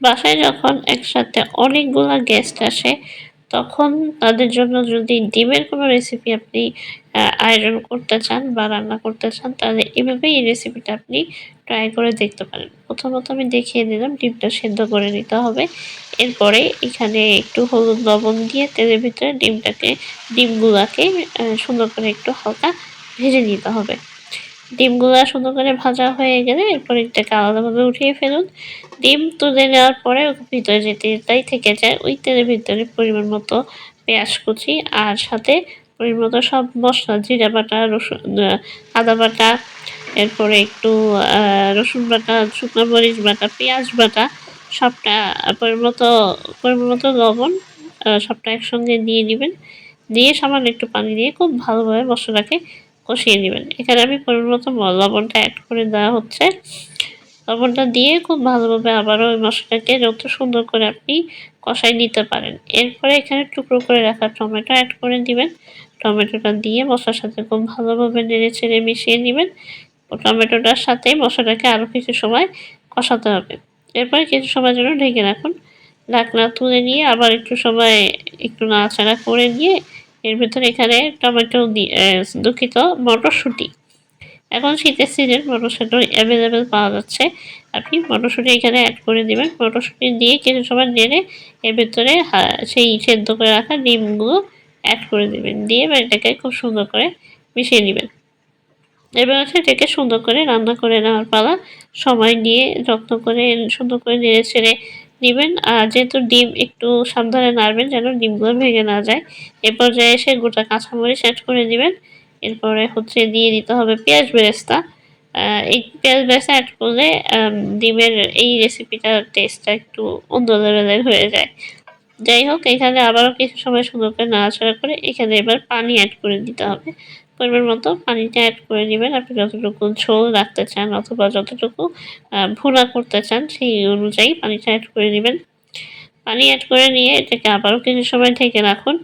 বাসায় যখন একসাথে অনেকগুলা গেস্ট আসে, তখন তাদের জন্য যদি ডিমের কোনো রেসিপি আপনি আয়োজন করতে চান বা রান্না করতে চান, তাহলে এভাবেই এই রেসিপিটা আপনি ট্রাই করে দেখতে পারেন। প্রথমত আমি দেখিয়ে দিলাম, ডিমটা সেদ্ধ করে নিতে হবে। এরপরে এখানে একটু হলুদ লবণ দিয়ে তেলের ভিতরে ডিমটাকে, ডিমগুলাকে সুন্দর করে একটু হালকা ভেজে নিতে হবে। ডিমগুলো সুন্দর করে ভাজা হয়ে গেলে এরপর এটাকে আলাদাভাবে উঠিয়ে ফেলুন। ডিম তুলে নেওয়ার পরে ভিতরে যে তেলটাই থেকে যায়। ওই তেলের ভিতরে পরিমাণ মতো পেঁয়াজ কুচি আর সাথে পরিমাণ মতো সব মশলা, জিরা বাটা, রসুন আদা বাটা, এরপরে একটু রসুন বাটা, শুকনো মরিচ বাটা, পেঁয়াজ বাটা, সবটা, পরিমাণ মতো পরিমাণ মতো লবণ সবটা একসঙ্গে দিয়ে নেবেন। দিয়ে সামান্য একটু পানি দিয়ে খুব ভালোভাবে মশলাটাকে কষিয়ে নেবেন এখানে আমি পরিমাণ মতো লবণটা অ্যাড করে দেওয়া হচ্ছে। লবণটা দিয়ে খুব ভালোভাবে আবারও ওই মশলাটাকে যত সুন্দর করে আপনি কষাই নিতে পারেন। এরপরে এখানে টুকরো করে রাখা টমেটো অ্যাড করে দিবেন। টমেটোটা দিয়ে মশলার সাথে খুব ভালোভাবে নেড়ে ছেড়ে মিশিয়ে নেবেন। টমেটোটার সাথে মশলাটাকে আরও কিছু সময় কষাতে হবে। এরপরে কিছু সময় জন্য ঢেকে রাখুন। ঢাকনা তুলে নিয়ে আবার একটু সময় একটু নাড়াচাড়া করে নিয়ে এর ভিতরে এখানে টমেটো দিয়ে দুঃখিত, মটরশুঁটি। এখন শীতের সিজন মটরশুঁটি অ্যাভেলেবেল পাওয়া যাচ্ছে। আপনি মটরশুঁটি এখানে অ্যাড করে দেবেন। মটরশুঁটি দিয়ে কিছু সময় নেড়ে এর ভিতরে সেই সেদ্ধ করে রাখা ডিমগুলো অ্যাড করে দেবেন। দিয়ে এটাকে খুব সুন্দর করে মিশিয়ে নেবেন। এবার হচ্ছে এটাকে সুন্দর করে রান্না করে নেওয়ার পালা। সময় নিয়ে যত্ন করে সুন্দর করে নেড়ে ছেড়ে নেবেন আর যেহেতু ডিম একটু সাবধানে নাড়বেন যেন ডিমগুলো ভেঙে না যায়। এ পর্যায়ে এসে গোটা কাঁচামরিচ অ্যাড করে দিবেন। এরপরে হচ্ছে দিয়ে দিতে হবে পেঁয়াজ বেরেস্তা। এই পেঁয়াজ বেরেস্তা অ্যাড করলে ডিমের এই রেসিপিটার টেস্টটা একটু অন্য লেভেলের হয়ে যায়। যাই হোক, এখানে আবারও কিছু সময় সুন্দর করে নাড়াচাড়া করে এখানে এবার পানি অ্যাড করে দিতে হবে। পরিমাণ মতো পানিটা অ্যাড করে নেবেন। আপনি যতটুকু ঝোল রাখতে চান অথবা যতটুকু ভুনা করতে চান সেই অনুযায়ী পানিটা অ্যাড করে নেবেন। পানি অ্যাড করে নিয়ে এটাকে আবারও কিছু সময় ঢেকে রাখুন।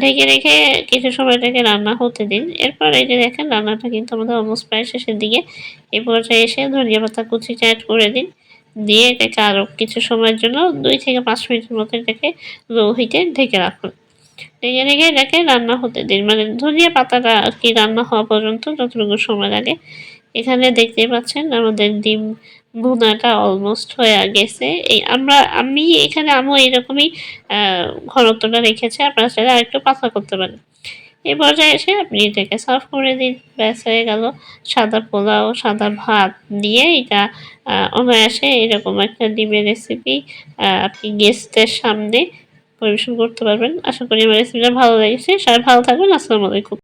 ঢেকে রেখে কিছু সময় এটাকে রান্না হতে দিন। এরপর এই যে দেখেন, রান্নাটা কিন্তু আমাদের অলমোস্ট প্রায় শেষের দিকে। এই পর্যায়ে এসে ধনিয়া পাতা কুচিটা অ্যাড করে দিন। দিয়ে এটাকে আরও কিছু সময়ের জন্য দুই থেকে পাঁচ মিনিটের মতো এটাকে লো হিটে ঢেকে রাখুন। ঢেকে রেখে এটাকে রান্না হতে দিন। মানে ধনিয়া পাতাটা আর কি রান্না হওয়া পর্যন্ত যতটুকু সময় লাগে। এখানে দেখতেই পাচ্ছেন আমাদের ডিম ভুনাটা অলমোস্ট হয়ে গেছে। এই আমরা, আমি এখানে আমও এরকমই ঘনত্বটা রেখেছি। আপনারা চাইলে আরেকটু পাতলা করতে পারেন। এই পর্যায়ে এসে আপনি এটাকে সার্ভ করে দিন। ব্যাস, হয়ে গেল। সাদা পোলাও, সাদা ভাত দিয়ে এটা অনায়াসে এরকম একটা ডিমের রেসিপি আপনি গেস্টের সামনে পরিবেশন করতে পারবেন। আশা করি আমার রেসিপিটা ভালো লেগেছে। সবাই ভালো থাকবেন। আসসালামু আলাইকুম।